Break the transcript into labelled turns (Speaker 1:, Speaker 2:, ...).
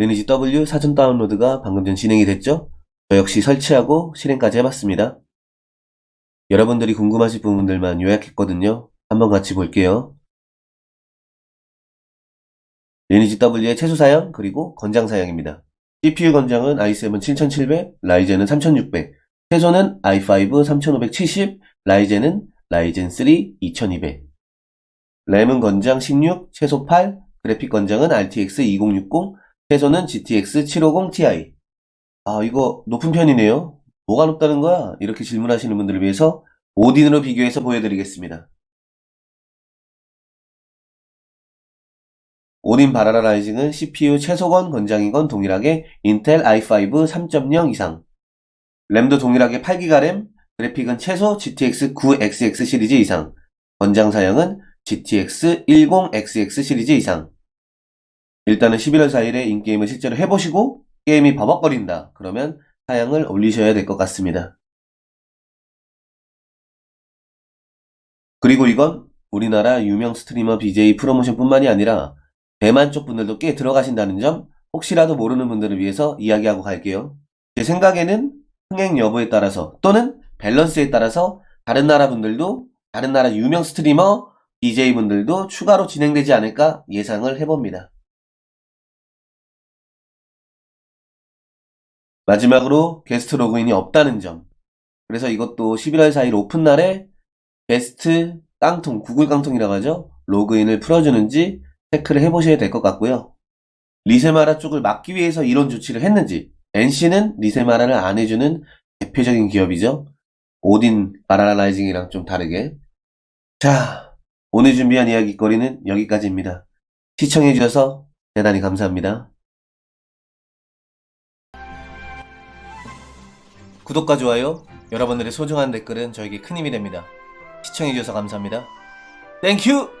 Speaker 1: 리니지 W 사전 다운로드가 방금 전 진행이 됐죠? 저 역시 설치하고 실행까지 해봤습니다. 여러분들이 궁금하실 부분들만 요약했거든요. 한번 같이 볼게요. 리니지 W의 최소 사양 그리고 건장 사양입니다. CPU 건장은 i7 7700, 라이젠은 3600, 최소는 i5 3570, 라이젠은 라이젠 3 2200. 램은 건장 16, 최소 8, 그래픽 건장은 RTX 2060, 최소는 GTX 750 Ti. 아, 이거 높은 편이네요. 뭐가 높다는 거야? 이렇게 질문하시는 분들을 위해서 오딘으로 비교해서 보여드리겠습니다. 오딘 바라라 라이징은 CPU 최소건 건장이건 동일하게 인텔 i5 3.0 이상. 램도 동일하게 8기가 램, 그래픽은 최소 GTX 9XX 시리즈 이상. 건장 사양은 GTX 10XX 시리즈 이상. 일단은 11월 4일에 인게임을 실제로 해보시고 게임이 버벅거린다. 그러면 사양을 올리셔야 될 것 같습니다. 그리고 이건 우리나라 유명 스트리머 BJ 프로모션 뿐만이 아니라 대만 쪽 분들도 꽤 들어가신다는 점 혹시라도 모르는 분들을 위해서 이야기하고 갈게요. 제 생각에는 흥행 여부에 따라서 또는 밸런스에 따라서 다른 나라 분들도 다른 나라 유명 스트리머 BJ 분들도 추가로 진행되지 않을까 예상을 해봅니다. 마지막으로 게스트 로그인이 없다는 점. 그래서 이것도 11월 4일 오픈 날에 게스트 깡통, 구글 깡통이라고 하죠? 로그인을 풀어주는지 체크를 해보셔야 될 것 같고요. 리세마라 쪽을 막기 위해서 이런 조치를 했는지, NC는 리세마라를 안 해주는 대표적인 기업이죠. 오딘 바라라이징이랑 좀 다르게. 자, 오늘 준비한 이야기거리는 여기까지입니다. 시청해주셔서 대단히 감사합니다. 구독과 좋아요, 여러분들의 소중한 댓글은 저에게 큰 힘이 됩니다. 시청해주셔서 감사합니다. 땡큐!